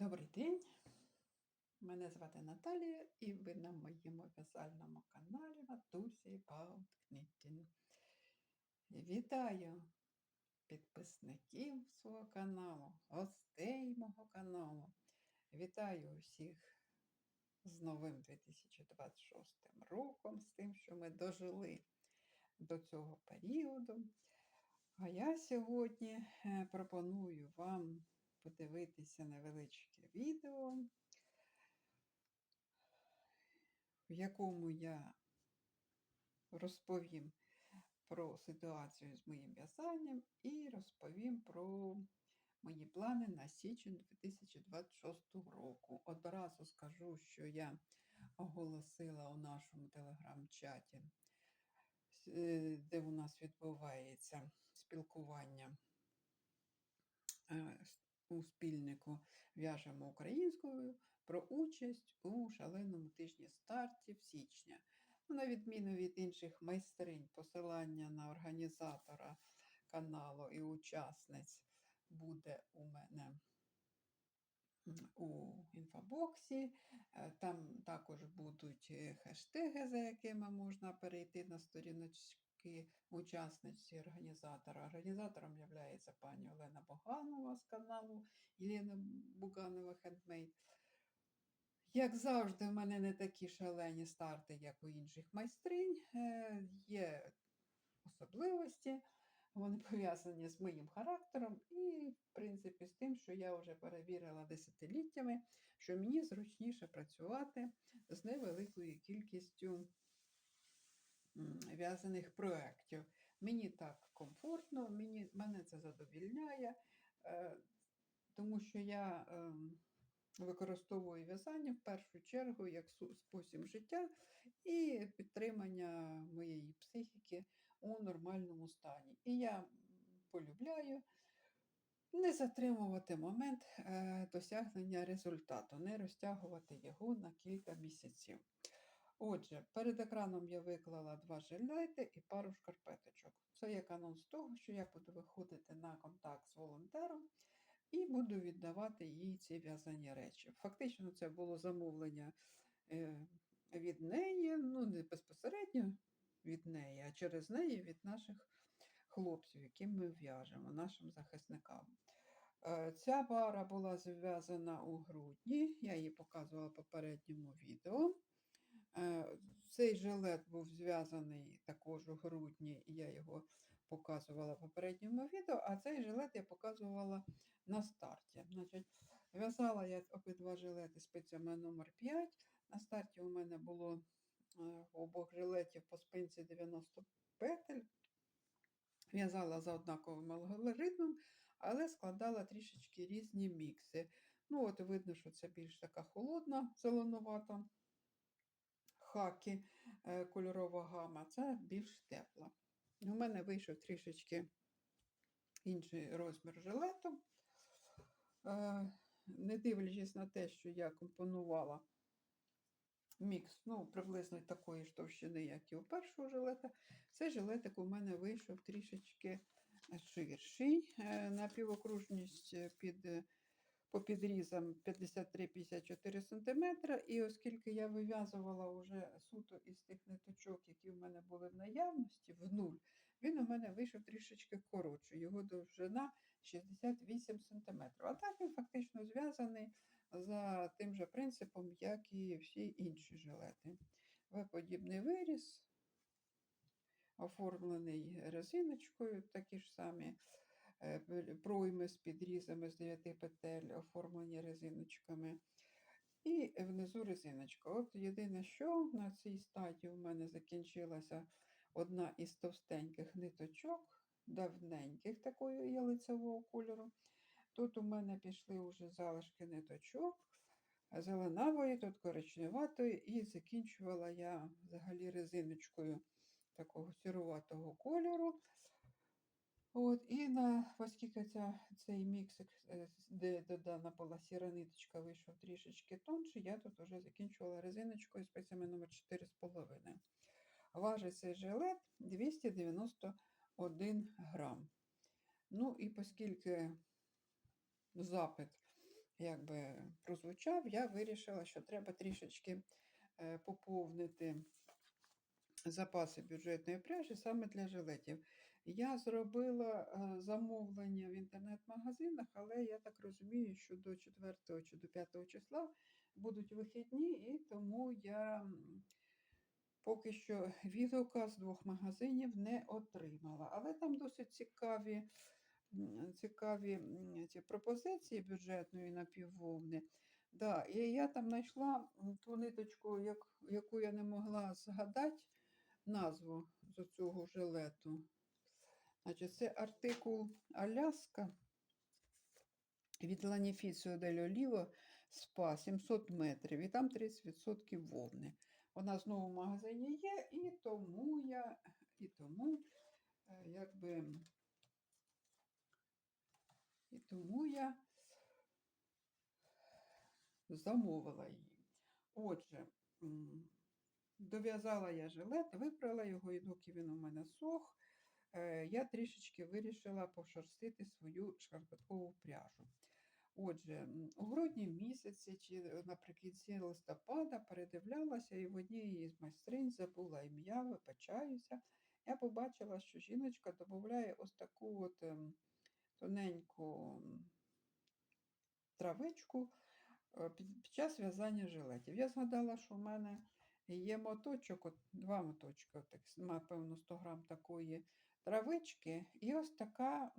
Добрий день. Мене звати Наталія, і ви на моєму в'язальному каналі Матусі About Вітаю підписників свого каналу, гостей мого каналу. Вітаю усіх з новим 2026 роком, з тим, що ми дожили до цього періоду. А я сьогодні е, пропоную вам подивитися невеличке відео, в якому я розповім про ситуацію з моїм в'язанням і розповім про мої плани на січень 2026 року. Одразу скажу, що я оголосила у нашому телеграм-чаті, е, де у нас відбувається спілкування е, у спільнику в'яжемо українською про участь у шаленому тижні стартів січня. Ну, На відміну від інших майстринь, посилання на організатора каналу і учасниць буде у мене у інфобоксі. Е, Там також будуть е, хештеги, за якими можна перейти на сторіночки учасниці організатора. Організатором є пані Олена Боганова з каналу Єлена Буганова Хендмейд. Як завжди, в мене не такі шалені старти, як у інших майстринь. Е, Є особливості, вони пов'язані з моїм характером і, в принципі, з тим, що я вже перевірила десятиліттями, що мені зручніше працювати з невеликою кількістю в'язаних проєктів. Мені так комфортно, мені, мене це задовільняє, е, тому що я ем, використовую в'язання в першу чергу як спосіб життя і підтримання моєї психіки у нормальному стані. І я полюбляю не затримувати момент е, досягнення результату, не розтягувати його на кілька місяців. Отже, перед екраном я виклала два жилети і пару шкарпеточок. Це як анонс того, що я буду виходити на контакт з волонтером і буду віддавати їй ці в'язані речі. Фактично, це було замовлення е, від неї, ну не безпосередньо від неї, а через неї від наших хлопців, яким ми в'яжемо, нашим захисникам. Е, Ця пара була зв'язана у грудні, я її показувала в попередньому відео. Е, Цей жилет був зв'язаний також у грудні, і я його показувала в попередньому відео, а цей жилет я показувала на старті. Значить, В'язала я обидва жилети спицями номер 5 На старті у мене було е, обох жилетів по спинці 90 петель. В'язала за однаковим алгоритмом, але складала трішечки різні мікси. Ну, от видно, що це більш така холодна, зеленувата хакі е, кольорова гама, це більш тепла. У мене вийшов трішечки інший розмір жилету. Е, Не дивлячись на те, що я компонувала мікс, ну, приблизно такої ж товщини, як і у першого жилета, цей жилетик у мене вийшов трішечки ширший. Е, На півокружність під, по підрізам 53-54 см. І оскільки я вив'язувала вже суто із тих ниточок, які в мене були в наявності, в нуль, він у мене вийшов трішечки коротший. Його довжина 68 см. А так він фактично зв'язаний за тим же принципом, як і всі інші жилети. В-подібний виріс, оформлений резиночкою, такі ж самі пройми з підрізами з 9 петель, оформлені резиночками. І внизу резиночка. От єдине, що на цій стадії в мене закінчилася одна із товстеньких ниточок, давненьких такої ялицевого кольору. Тут у мене пішли вже залишки ниточок, зеленавої, тут коричневатої, і закінчувала я взагалі резиночкою такого сіруватого кольору. От, і на, оскільки ця, цей міксик, е, де додана була сіра ниточка, вийшов трішечки тонший, я тут вже закінчувала резиночкою спецями номер 4,5. Важить цей жилет 291 грам. Ну і оскільки запит якби прозвучав, я вирішила, що треба трішечки е, поповнити запаси бюджетної пряжі саме для жилетів. Я зробила е, замовлення в інтернет-магазинах, але я так розумію, що до 4 чи до 5 числа будуть вихідні, і тому я поки що відгука з двох магазинів не отримала. Але там досить цікаві, цікаві ці пропозиції бюджетної напіввовни. Да, і я там знайшла ту ниточку, яку я не могла згадати назву з цього жилету. Значить, це артикул Аляска від Ланіфіціо дель Оліво спа 700 метрів, і там 30% вовни. Вона знову в магазині є, і тому я, і тому, е, якби, і тому я замовила її. Отже, дов'язала я жилет, випрала його, і доки він у мене сох, я трішечки вирішила пошерстити свою шкарпеткову пряжу. Отже, у грудні місяці чи наприкінці листопада передивлялася і в одній із майстринь забула ім'я, вибачаюся. Я побачила, що жіночка додає ось таку от ем, тоненьку травичку е, під, час в'язання жилетів. Я згадала, що в мене є моточок, от, два моточки, от, так, напевно, 100 грам такої травички, і ось така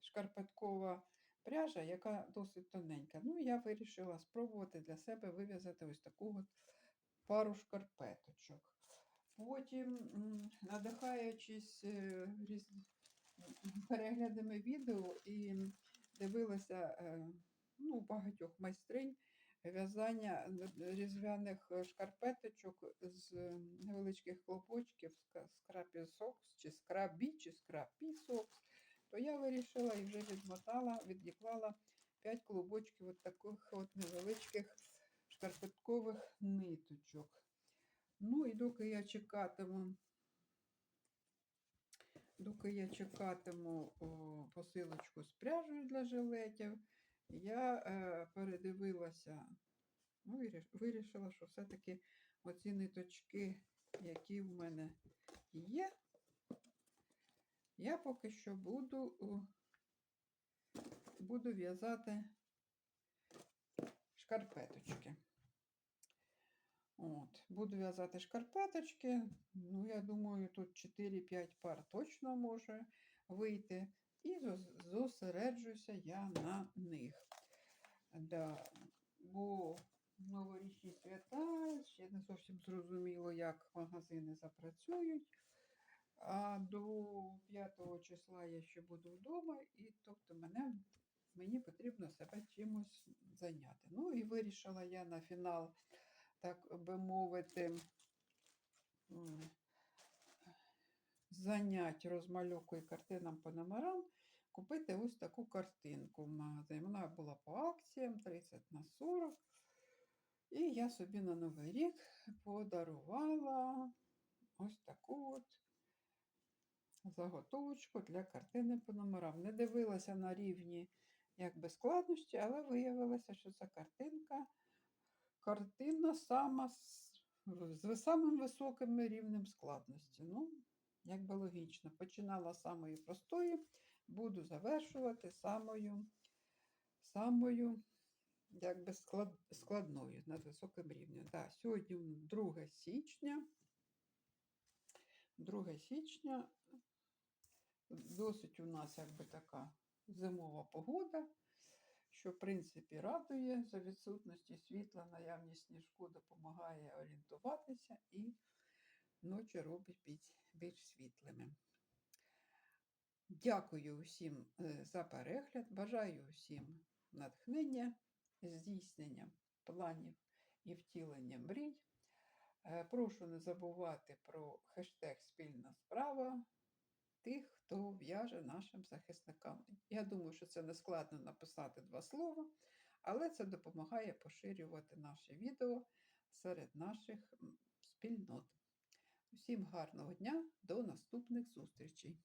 шкарпеткова пряжа, яка досить тоненька. Ну, я вирішила спробувати для себе вив'язати ось таку от пару шкарпеточок. Потім, надихаючись е, різ... переглядами відео і дивилася е, ну, багатьох майстринь в'язання різдвяних е, шкарпеточок з невеличких клопочків, скрапі сокс, чи скрабі, чи скрапі сокс, то я вирішила і вже відмотала, відіклала 5 клубочків от таких от невеличких шкарпеткових ниточок. Ну і доки я чекатиму, доки я чекатиму о, посилочку з пряжею для жилетів, я е, передивилася, ну, вирішила, що все-таки оці ниточки, які в мене є, я поки що буду, буду в'язати шкарпеточки. От, буду в'язати шкарпеточки. Ну, я думаю, тут 4-5 пар точно може вийти. І зос- зосереджуся я на них. Да, бо новорічні свята ще не зовсім зрозуміло, як магазини запрацюють. А до 5 числа я ще буду вдома, і тобто мене, мені потрібно себе чимось зайняти. Ну і вирішила я на фінал, так би мовити, занять розмальовкою картинам по номерам, купити ось таку картинку в магазині. Вона була по акціям 30 на 40. І я собі на Новий рік подарувала ось таку от заготовочку для картини по номерам. Не дивилася на рівні якби складності, але виявилося, що ця картинка картина сама з, з самим високим рівнем складності. Ну, якби логічно. Починала з самої простої, буду завершувати самою, самою якби склад, складною над високим рівнем. Да, сьогодні 2 січня. 2 січня. Досить у нас якби така зимова погода, що в принципі радує за відсутності світла, наявність сніжку допомагає орієнтуватися і ночі робить більш, світлими. Дякую усім е, за перегляд. Бажаю усім натхнення, здійснення планів і втілення мрій. Е, Прошу не забувати про хештег Спільна справа тих, хто в'яже нашим захисникам. Я думаю, що це не складно написати два слова, але це допомагає поширювати наші відео серед наших спільнот. Усім гарного дня, до наступних зустрічей!